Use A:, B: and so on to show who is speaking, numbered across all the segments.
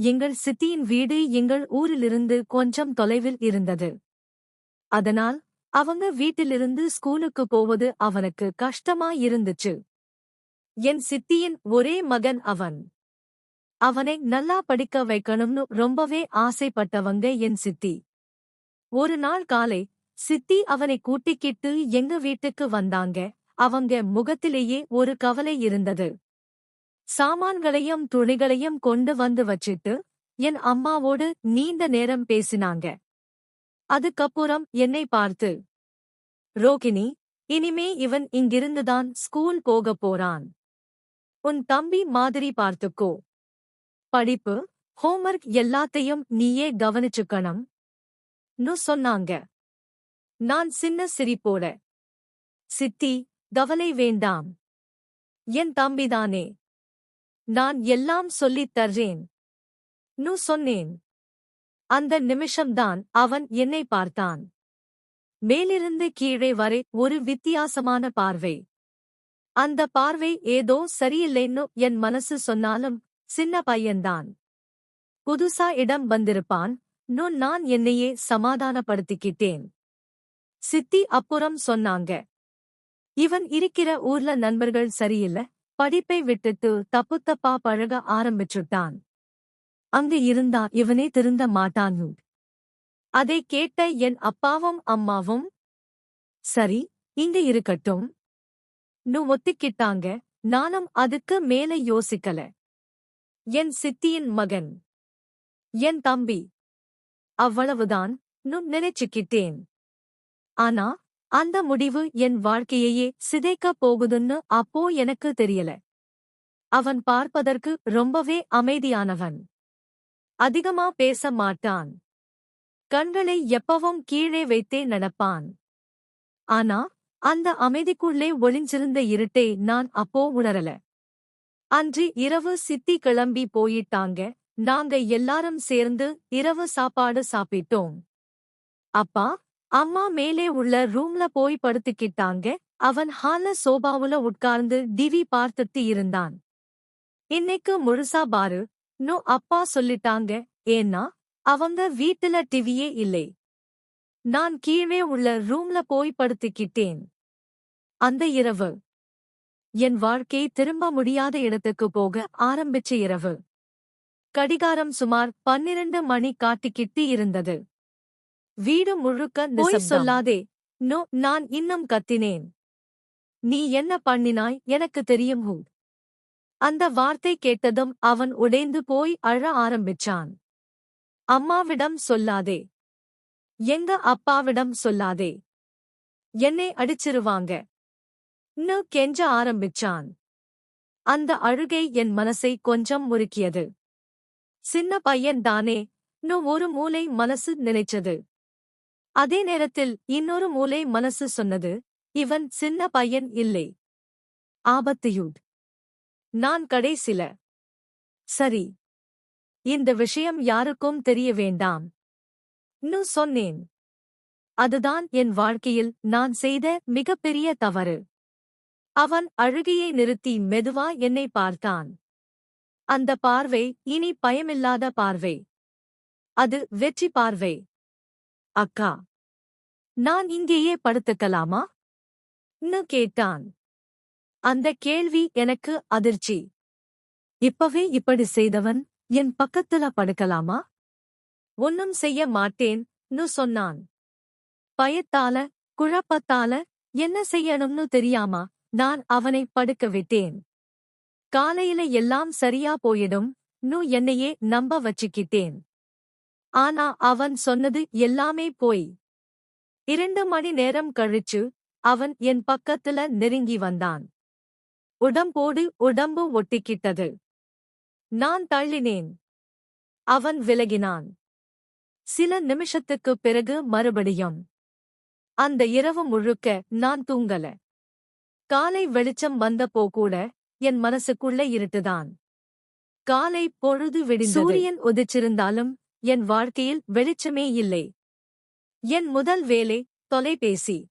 A: எங்கள் சித்தியின் வீடு எங்கள் ஊரிலிருந்து கொஞ்சம் தொலைவில் இருந்தது. அதனால் அவங்க வீட்டிலிருந்து ஸ்கூலுக்கு போவது அவனுக்கு கஷ்டமாயிருந்துச்சு. என் சித்தியின் ஒரே மகன் அவன். அவனை நல்லா படிக்க வைக்கணும்னு ரொம்பவே ஆசைப்பட்டவங்க என் சித்தி. ஒரு நாள் காலை சித்தி அவனை கூட்டிக்கிட்டு எங்க வீட்டுக்கு வந்தாங்க. அவங்க முகத்திலேயே ஒரு கவலை இருந்தது. சாமான்களையும் துணிகளையும் கொண்டு வந்து வச்சிட்டு என் அம்மாவோடு நீண்ட நேரம் பேசினாங்க. அதுக்கப்புறம் என்னை பார்த்து ரோகிணி இனிமே இவன் இங்கிருந்துதான் ஸ்கூல் போகப் போறான். உன் தம்பி மாதிரி பார்த்துக்கோ. படிப்பு ஹோம்ஒர்க் எல்லாத்தையும் நீயே கவனிச்சுக்கணும். நு சொன்னாங்க. நான் சின்ன சிரிப்போட சித்தி கவலை வேண்டாம். என் தம்பிதானே. நான் எல்லாம் சொல்லித் தர்றேன். நு சொன்னேன். அந்த நிமிஷம்தான் அவன் என்னை பார்த்தான். மேலிருந்து கீழே வரை ஒரு வித்தியாசமான பார்வை. அந்த பார்வை ஏதோ சரியில்லைன்னு என் மனசு சொன்னாலும் சின்ன பையன்தான். புதுசா இடம் வந்திருப்பான். நு நான் என்னையே சமாதானப்படுத்திக்கிட்டேன். சித்தி அப்புறம் சொன்னாங்க. இவன் இருக்கிற ஊர்ல நண்பர்கள் சரியில்ல. படிப்பை விட்டுட்டு தப்பு தப்பா பழக ஆரம்பிச்சுட்டான். அங்கு இருந்தா இவனே திருந்த மாட்டான். அதை கேட்ட என் அப்பாவும் அம்மாவும் சரி இங்க இருக்கட்டும். நு ஒத்திக்கிட்டாங்க. நானும் அதுக்கு மேல யோசிக்கல. என் சித்தியின் மகன் என் தம்பி அவ்வளவுதான். நு நினைச்சுக்கிட்டேன். ஆனா அந்த முடிவு என் வாழ்க்கையையே சிதைக்கப் போகுதுன்னு அப்போ எனக்கு தெரியல. அவன் பார்ப்பதற்கு ரொம்பவே அமைதியானவன். அதிகமா பேச மாட்டான். கண்களை எப்பவும் கீழே வைத்தே நடப்பான். ஆனா அந்த அமைதிக்குள்ளே ஒளிஞ்சிருந்த இருட்டை நான் அப்போ உணரல. அன்று இரவு சித்தி கிளம்பி போயிட்டாங்க. நாங்க எல்லாரும் சேர்ந்து இரவு சாப்பாடு சாப்பிட்டோம். அப்பா அம்மா மேலே உள்ள ரூம்ல போய் படுத்துக்கிட்டாங்க. அவன் ஹால சோபாவுல உட்கார்ந்து டிவி பார்த்துட்டு இருந்தான். இன்னைக்கு முழுசா பாரு நோ அப்பா சொல்லிட்டாங்க ஏன்னா அவங்க வீட்டுல டிவியே இல்லை. நான் கீழே உள்ள ரூம்ல போய் படுத்துக்கிட்டேன். அந்த இரவு. என் வாழ்க்கை திரும்ப முடியாத இடத்துக்கு போக ஆரம்பிச்ச இரவு. கடிகாரம் சுமார் பன்னிரண்டு மணி காட்டிக்கிட்டு இருந்தது. வீடு முழுக்க போய் சொல்லாதே. நோ நான் இன்னும் கத்தினேன். நீ என்ன பண்ணினாய்? எனக்கு தெரியும் ஹூ அந்த வார்த்தை கேட்டதும் அவன் உடைந்து போய் அழ ஆரம்பிச்சான். அம்மாவிடம் சொல்லாதே. எங்க அப்பாவிடம் சொல்லாதே. என்னை அடிச்சிருவாங்க. நு கெஞ்ச ஆரம்பிச்சான். அந்த அழுகை என் மனசை கொஞ்சம் முறுக்கியது. சின்ன பையன் தானே. நு ஒரு மூலை மனசு நினைச்சது. அதே நேரத்தில் இன்னொரு மூலை மனசு சொன்னது இவன் சின்ன பையன் இல்லை. ஆபத்துயூட். நான் கடைசில. சரி. இந்த விஷயம் யாருக்கும் தெரிய வேண்டாம். நு சொன்னேன். அதுதான் என் வாழ்க்கையில் நான் செய்த மிகப்பெரிய தவறு. அவன் அழுகையை நிறுத்தி மெதுவா என்னை பார்த்தான். அந்த பார்வை இனி பயமில்லாத பார்வை. அது வெற்றி பார்வை. அக்கா. நான் இங்கேயே படுத்துக்கலாமா? ன்னு கேட்டான். அந்த கேள்வி எனக்கு அதிர்ச்சி. இப்பவே இப்படி செய்தவன் என் பக்கத்துல படுக்கலாமா? ஒன்னும் செய்ய மாட்டேன் ன்னு சொன்னான். பயத்தால குழப்பத்தால என்ன செய்யணும்னு தெரியாமா? நான் அவனை படுக்க விட்டேன். காலையில எல்லாம் சரியா போயிடும் நு என்னையே நம்ப வச்சுக்கிட்டேன். ஆனா அவன் சொன்னது எல்லாமே போய் இரண்டு மணி நேரம் கழிச்சு அவன் என் பக்கத்துல நெருங்கி வந்தான். உடம்போடு உடம்பு ஒட்டிக்கிட்டது. நான் தள்ளினேன். அவன் விலகினான். சில நிமிஷத்துக்குப் பிறகு மறுபடியும் அந்த இரவு முழுக்க நான் தூங்கல. காலை வெளிச்சம் வந்தப்போ கூட என் மனசுக்குள்ள இருட்டுதான். காலை பொழுது விடி சூரியன் உதிச்சிருந்தாலும் என் வாழ்க்கையில் வெளிச்சமே இல்லை. என் முதல் வேலை தொலைபேசி.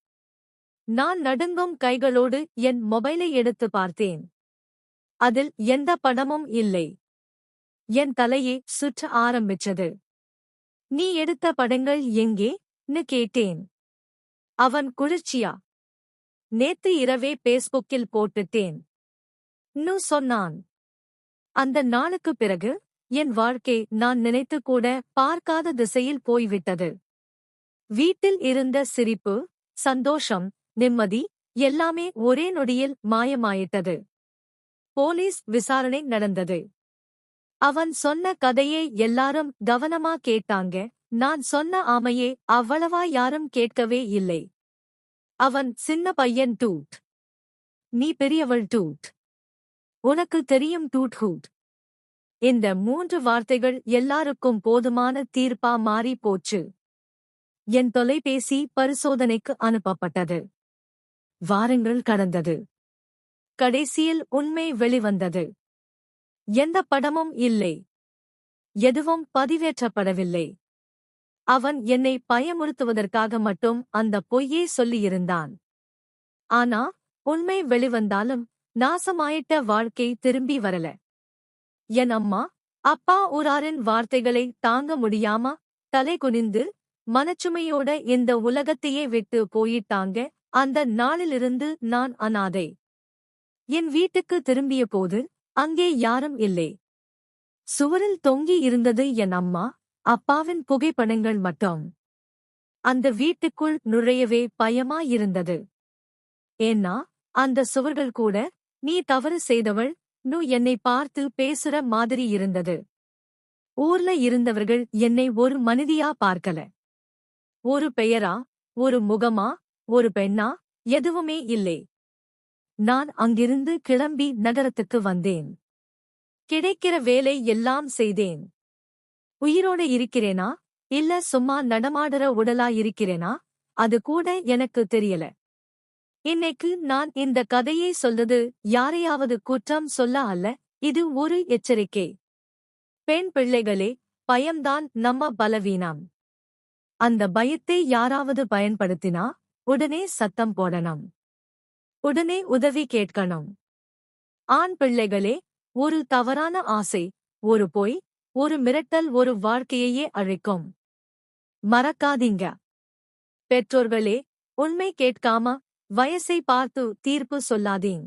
A: நான் நடுங்கும் கைகளோடு என் மொபைலை எடுத்து பார்த்தேன். அதில் எந்த படமும் இல்லை. என் தலையை சுற்ற ஆரம்பிச்சது. நீ எடுத்த படங்கள் எங்கே? னு கேட்டேன். அவன் குளிர்ச்சியா? நேத்து இரவே பேஸ்புக்கில் போட்டுட்டேன். நு சொன்னான். அந்த நாளுக்குப் பிறகு என் வாழ்க்கை நான் நினைத்து கூட பார்க்காத திசையில் போய்விட்டது. வீட்டில் இருந்த சிரிப்பு சந்தோஷம் நிம்மதி எல்லாமே ஒரே நொடியில் மாயமாயிட்டது. போலீஸ் விசாரணை நடந்தது. அவன் சொன்ன கதையை எல்லாரும் கவனமா கேட்டாங்க. நான் சொன்ன ஆமையே அவ்வளவா யாரும் கேட்கவே இல்லை. அவன் சின்ன பையன் டூட். நீ பெரியவள் டூட். உனக்கு தெரியும் டூட் ஹூட். இந்த மூன்று வார்த்தைகள் எல்லாருக்கும் போதுமான தீர்ப்பா மாறி போச்சு. என் தொலைபேசி பரிசோதனைக்கு அனுப்பப்பட்டது. வாரங்கள் கடந்தது. கடைசியில் உண்மை வெளிவந்தது. எந்த படமும் இல்லை. எதுவும் பதிவேற்றப்படவில்லை. அவன் என்னை பயமுறுத்துவதற்காக மட்டும் அந்த பொய்யே சொல்லியிருந்தான். ஆனா உண்மை வெளிவந்தாலும் நாசமாயிட்ட வாழ்க்கை திரும்பி வரல. என் அம்மா அப்பா ஊராரின் வார்த்தைகளை தாங்க முடியாம தலை குனிந்து மனச்சுமையோட இந்த உலகத்தையே விட்டு போயிட்டாங்க. அந்த நாளிலிருந்து நான் அனாதை. என் வீட்டுக்கு திரும்பிய போது அங்கே யாரும் இல்லை. சுவரில் தொங்கி இருந்தது என் அம்மா அப்பாவின் புகைப்படங்கள் மட்டும். அந்த வீட்டுக்குள் நுழையவே பயமாயிருந்தது. ஏன்னா அந்த சுவர்கள் கூட நீ தவறு செய்தவள் நு என்னை பார்த்து பேசுற மாதிரி இருந்தது. ஊர்ல இருந்தவர்கள் என்னை ஒரு மனிதியா பார்க்கல. ஒரு பெயரா ஒரு முகமா ஒரு பெண்ணா? எதுவுமே இல்லை. நான் அங்கிருந்து கிளம்பி நகரத்துக்கு வந்தேன். கிடைக்கிற வேலை எல்லாம் செய்தேன். உயிரோடு இருக்கிறேனா? இல்ல சும்மா நடமாடுற உடலா இருக்கிறேனா? அது கூட எனக்கு தெரியல. இன்னைக்கு நான் இந்த கதையை சொல்றது யாரையாவது குற்றம் சொல்ல அல்ல? இது ஒரு எச்சரிக்கை. பெண் பிள்ளைகளே பயம்தான் நம்ம பலவீனம். அந்த பயத்தை யாராவது பயன்படுத்தினா உடனே சத்தம் போடணும். உடனே உதவி கேட்கணும். ஆண் பிள்ளைகளே ஒரு தவறான ஆசை ஒரு பொய் ஒரு மிரட்டல் ஒரு வாழ்க்கையையே அழைக்கும். மறக்காதீங்க. பெற்றோர்களே உண்மை கேட்காம வயசை பார்த்து தீர்ப்பு சொல்லாதீங்